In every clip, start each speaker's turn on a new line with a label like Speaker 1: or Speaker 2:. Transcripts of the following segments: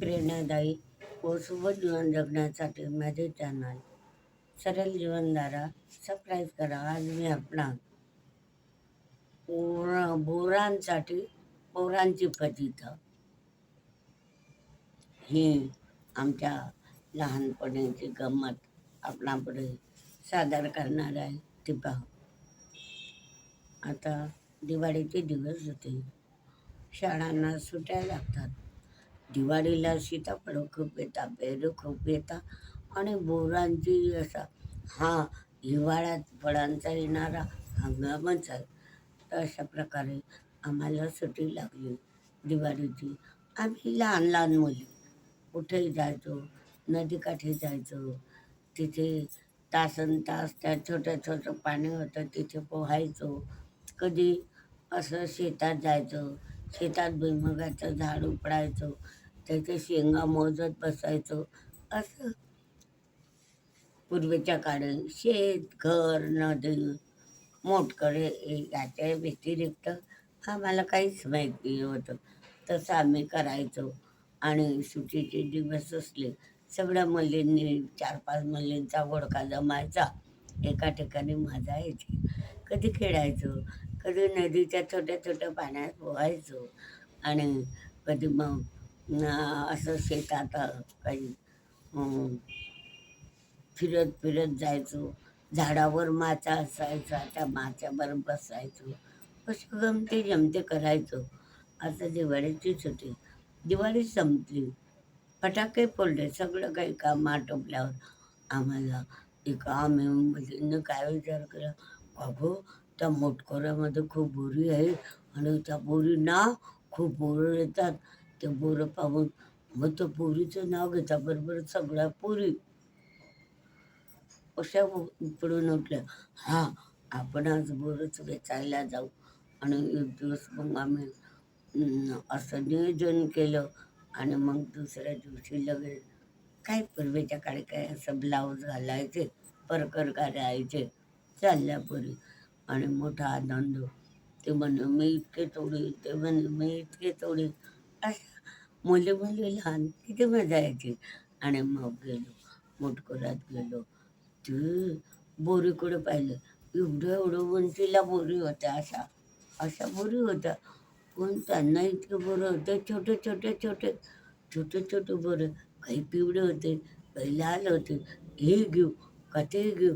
Speaker 1: प्रेरणादायी व सोबत जीवन जगण्यासाठी माझे चॅनल सरळ जीवनधारा सबस्क्राईब करा. आज मी आपणा पोर बोरांसाठी पोरांची फजित ही आमच्या लहानपणीची गंमत आपणापुढे सादर करणार आहे. ती पाहू. आता दिवाळीचे दिवस होते. शाळांना सुट्या लागतात. दिवाळीला सीताफळं खूप येतात पेरू खूप येतात आणि बोरांची असा हा हिवाळ्यात फळांचा येणारा हंगामच आहे. तर अशा प्रकारे आम्हाला सुट्टी लागली दिवाळीची. आम्ही लहान लहान मुली कुठेही जायचो नदीकाठी जायचो तिथे तासन तास त्या छोटं छोटं पाणी होतं तिथे पोहायचो. कधी असं शेतात जायचं शेतात भुईमुगाचं झाड उपडायचो त्याच्या शेंगा मोजत बसायचो असं. पूर्वीच्या काळी शेत घर नदी मोठकडे याच्या व्यतिरिक्त आम्हाला काहीच माहिती होतं. तसं आम्ही करायचो. आणि सुट्टीचे दिवस असले सगळ्या मुलींनी चार पाच मुलींचा घोडका जमायचा. एका ठिकाणी मजा यायची. कधी खेळायचो? कधी नदीच्या छोट्या छोट्या पाण्यात पोहायचो. आणि कधी मग असं शेतात काही अं, फिरत फिरत जायचो. झाडावर माचा असायचा त्या माच्यावर बसायचो. अशा गमते जमते करायचो. आता दिवाळीचीच होती. दिवाळी संपली. फटाके फोडले. सगळं काही काम आटोपल्यावर आम्हाला एका आम्ही मुलींनी काय विचार केला? अगो त्या मोटखोऱ्यामध्ये खूप बोरी आहे आणि त्या बोरींना खूप बोरं येतात. ते बोरं पाहून मग त्या पोरीचं नाव घेता बरोबर सगळ्या पोरी अशा पडून उठल्या. हां आपण आज बोरच वेचायला जाऊ आणि एक दिवस मग आम्ही असं नियोजन केलं आणि मग दुसऱ्या दिवशी लगेच काय पूर्वीच्या काळी काय असं ब्लाऊज घालायचे परकर घालायचे चालल्या पोरी. आणि मोठा आनंद. ते म्हणे मी इतके तोडी ते म्हणे मी इतके तोडी. असं मुली मुली लहान किती मजा यायची. आणि मग गेलो मोटकोरात गेलो. ते बोरीकडे पाहिलं? एवढं एवढं उंचीला बोरी होत्या अशा अशा बोरी होत्या. पण त्यांना इतके बोरं होते छोटे छोटे छोटे छोटे छोटे बोरं. काही पिवळे होते काही लाल होते. हे घेऊ का ते घेऊ?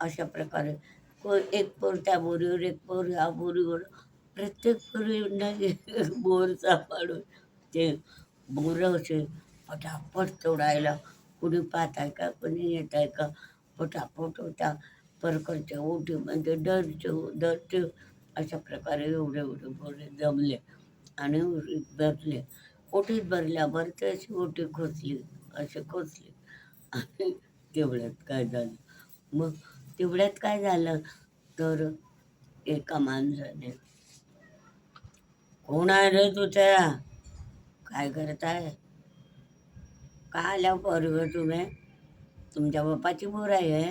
Speaker 1: अशा प्रकारे को एक पोर त्या बोरीवर एक पोर ह्या बोरीवर प्रत्येक पोरींना बोर सापडून ते बोरं असे पटापट तोडायला. कुणी पाहत आहे का? कुणी येत आहे का? पटापट होता. परकडच्या ओटीमध्ये डरचे डरचे अशा प्रकारे एवढे एवढे बोरे जमले आणि उरीत भरले. ओटीत भरल्यावर ते अशी ओटी खोचली असे खोचली. आणि तेवढ्यात काय झालं? मग तेवढ्यात काय झालं? तर एका माणसाने कोण आहे रे तुझ्या काय करताय? का आल्या पोरगं तुम्ही? तुमच्या बापाची बोर आहे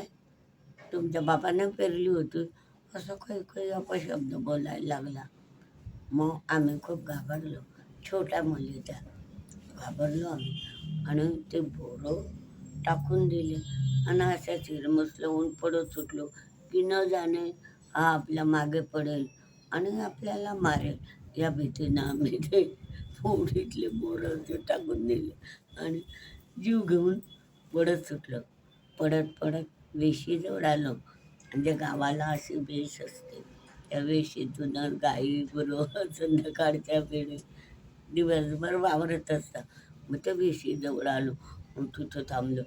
Speaker 1: तुमच्या बापानं पेरली होती. असं काही काही अपशब्द बोलायला लागला. मग आम्ही खूप घाबरलो. छोट्या मुलीचा घाबरलो आम्ही. आणि ते बोरं टाकून दिले. आणि अशा चिरमसलं ऊन पडत सुटलो की न जाणे हा आपल्या मागे पडेल आणि आपल्याला मारेल. या भीतीनं आम्ही ते फोडीतले बोरं ते टाकून दिले आणि जीव घेऊन पडत सुटलं. पडत पडत वेशीजवळ आलो. म्हणजे गावाला अशी वेश असते. त्या वेशीतून गाई गुरं संध्याकाळच्या वेळी दिवसभर वावरत असतात. मग त्या वेशीजवळ आलो. तिथं थांबलो.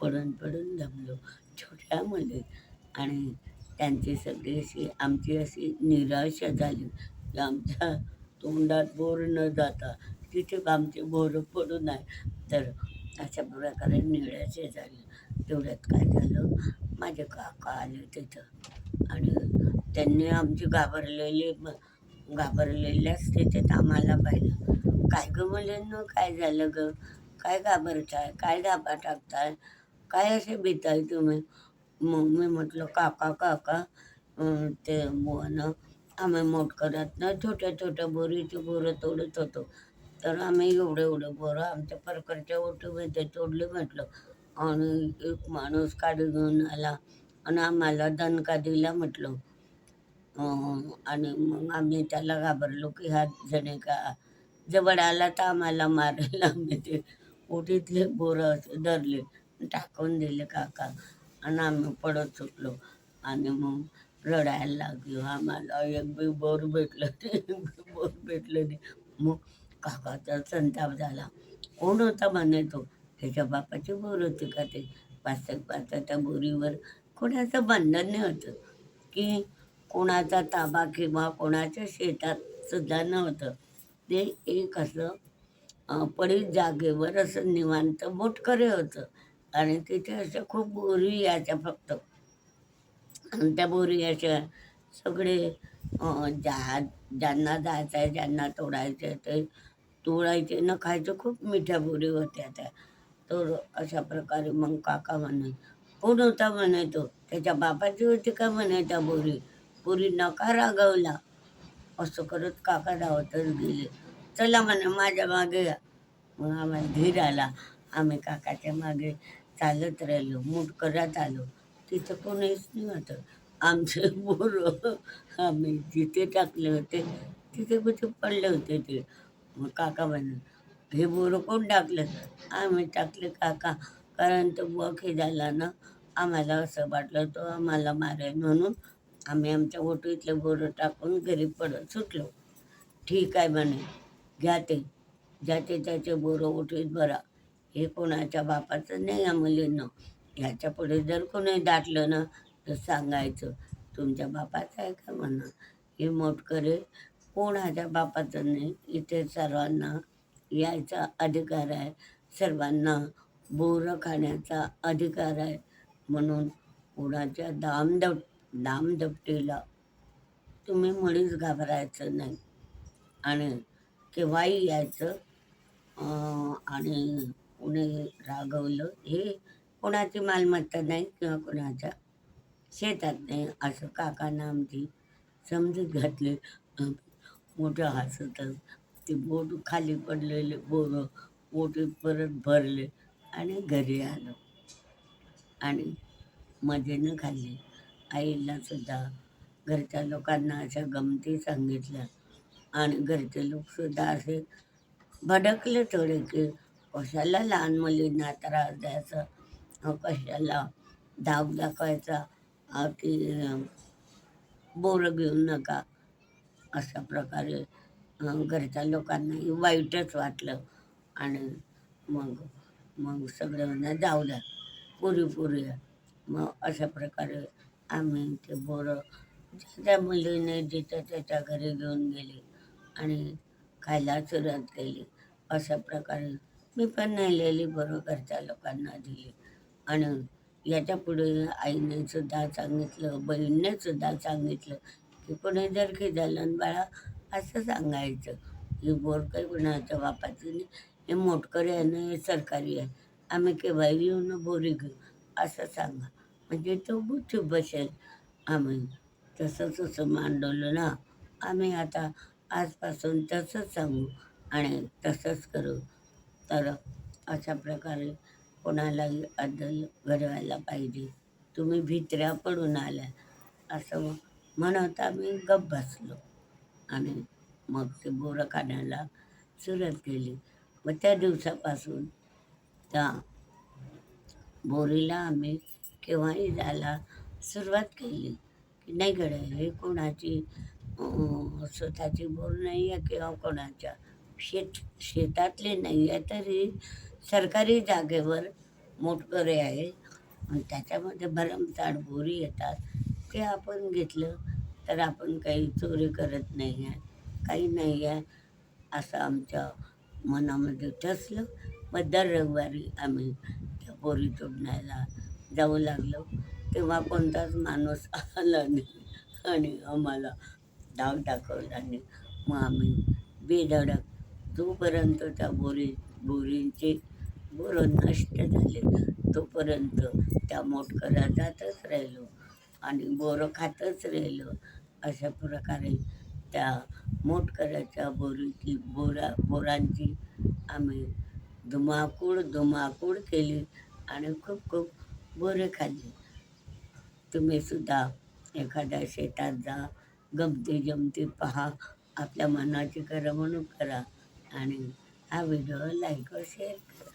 Speaker 1: पडून पडून थांबलो. छोट्यामध्ये आणि त्यांची सगळी अशी आमची अशी निराशा झाली. की आमच्या तोंडात बोर न जाता तिथे आमचे बोर पडू नये. तर अशा प्रकारे निराशे झाले. तेवढ्यात काय झालं? माझे काका आले तिथं. आणि त्यांनी आमची घाबरलेली घाबरलेल्या स्थितीत आम्हाला पाहिलं. काय गं मुलींनो? काय झालं गं? काय घाबरताय? काय धाबा टाकताय? काय असे भीताय तुम्ही? मग मी म्हटलं काका काका ते मोहनं आम्ही मोटकरातनं छोट्या छोट्या बोरीची बोरं तोडत होतो. तर आम्ही एवढं एवढं बोरं आमच्या परकरच्या ओटीमध्ये तोडले म्हटलं. आणि एक माणूस काढून घेऊन आला. आणि आम्हाला दणका दिला म्हटलं. आणि मग आम्ही त्याला घाबरलो की हा जणे का जवळ आला तर आम्हाला मारायला आम्ही ते ओटीतले बोरं असे धरले टाकून दिले काका. आणि आम्ही पडत सुटलो. आणि मग रडायला लागलो. आम्हाला एक बी बोर भेटलं ते एक बी बोर भेटलं ते मग काकाचा संताप झाला. कोण होता म्हणे तो? त्याच्या बापाची बोर होती का ते? पाच पाचच्या बोरीवर कोणाचं बंधन नाही होतं. की कोणाचा ताबा किंवा कोणाच्या शेतात सुद्धा नव्हतं. ते एक असं पडीत जागेवर असं निवांत बोटकरे होतं. आणि तिथे अशा खूप बोरी यायच्या फक्त. आणि त्या बोरी अशा सगळे अं, ज्या ज्यांना जायचं आहे ज्यांना तोडायचं आहे ते तोडायचे. न खायचे खूप मिठ्या बोरी होत्या त्या. तर अशा प्रकारे मग काका म्हणे कोण होता? म्हणायचो त्याच्या बापाची होती का? म्हणायचा बोरी. बोरी नका रागवला? असं करत काका धावतच गेले. चला म्हणे माझ्या मागे या. मग आम्हाला धीर आला. आम्ही काकाच्या मागे चालत राहिलो मूठ करत आलो. तिथं कोणीच नाही आमचे बोर आम्ही जिथे टाकले होते तिथे कुठे पडले होते ते. मग काका म्हणून हे बोरं कोण टाकलं? आम्ही टाकले काका कारण तो बक हे झाला ना आम्हाला असं वाटलं तो आम्हाला मारेल म्हणून आम्ही आमच्या ओटीतले बोरं टाकून घरी पडत सुटलो. ठीक आहे म्हणे घ्या ते. ज्याचे त्याचे बोरं ओटीत भरा. हे कोणाच्या बापाचं नाही या मुलींना. ह्याच्या पुढे जर कोणी दाटलं ना तर सांगायचं तुमच्या बापाचं आहे का? म्हणा. हे मोटकरे कोणाच्या बापाचं नाही. इथे सर्वांना यायचा अधिकार आहे. सर्वांना बोरं खाण्याचा अधिकार आहे. म्हणून कोणाच्या दामदप दामदपटीला तुम्ही मुळीच घाबरायचं नाही. आणि केव्हाही यायचं आणि कुणी रागवलं हे कोणाची मालमत्ता नाही किंवा कोणाच्या शेतात नाही. असं काकांना आमची समजूत घातली. मोठं हसतच. ते बोट खाली पडलेले बोरं बोटी परत भरले आणि घरी आलो. आणि मजेनं खाल्ली. आईला सुद्धा घरच्या लोकांना अशा गमती सांगितल्या. आणि घरचे लोकसुद्धा असे भडकले थोडे की कशाला लहान मुलींना त्रास द्यायचा? कशाला धाव दाखवायचा? की बोरं घेऊ नका. अशा प्रकारे घरच्या लोकांनाही वाईटच वाटलं. आणि मग मग सगळ्यांना जाऊ द्या पुरी पुरी मग अशा प्रकारे आम्ही ते बोरं ज्या त्या मुलीने जिथं त्याच्या घरी घेऊन गेली आणि खायला सुरुवात केली. अशा प्रकारे मी पण नेलेली बरं घरच्या लोकांना दिली. आणि याच्यापुढे आईने सुद्धा सांगितलं बहिणीने सुद्धा सांगितलं की कोणी जर की आणि बाळा असं सांगायचं. ही बोर काही कुणाच्या बापाची नाही हे मोटकरी आहे ना हे सरकारी आहे. आम्ही केव्हाही येऊन बोरी घेऊ असं सांगा. म्हणजे तो बुद्धी बसेल. आम्ही तसं तसं मांडवलं ना. आम्ही आता आजपासून तसंच सांगू आणि तसंच करू. तर अशा प्रकारे कोणालाही अद्दल घडवायला पाहिजे. तुम्ही भित्र्या पडून आल्या. असं म्हणत आम्ही गप्प बसलो. आणि मग ते बोरं काढायला सुरुवात केली. मग त्या दिवसापासून त्या बोरीला आम्ही केव्हाही जायला सुरुवात केली की नाही गड हे कोणाची स्वतःची बोर नाही आहे किंवा कोणाच्या शेत शेतातले नाही आहे तरी सरकारी जागेवर मोटकरे आहे. त्याच्यामध्ये भरमसाठ बोरी येतात. ते आपण घेतलं तर आपण काही चोरी करत नाही आहे काही नाही आहे असं आमच्या मनामध्ये ठसलं. मग दर रविवारी आम्ही त्या बोरी तोडण्याला जाऊ लागलो तेव्हा कोणताच माणूस आला नाही. आणि आम्हाला डाग दाखवला नाही. मग आम्ही बेधडक जोपर्यंत त्या बोरी बोरींचे बोरं नष्ट झाले तोपर्यंत त्या मोटकऱ्या जातच राहिलो आणि बोरं खातच राहिलो. अशा प्रकारे त्या मोटकऱ्याच्या बोरीची बोरा बोरांची आम्ही धुमाकूळ धुमाकूळ केली आणि खूप खूप बोरे खाल्ली तुम्ही सुद्धा एखाद्या शेतात जा गमती जमती पहा आपल्या मनाची करमणूक करा आणि हा व्हिडिओ लाईक व शेअर करा.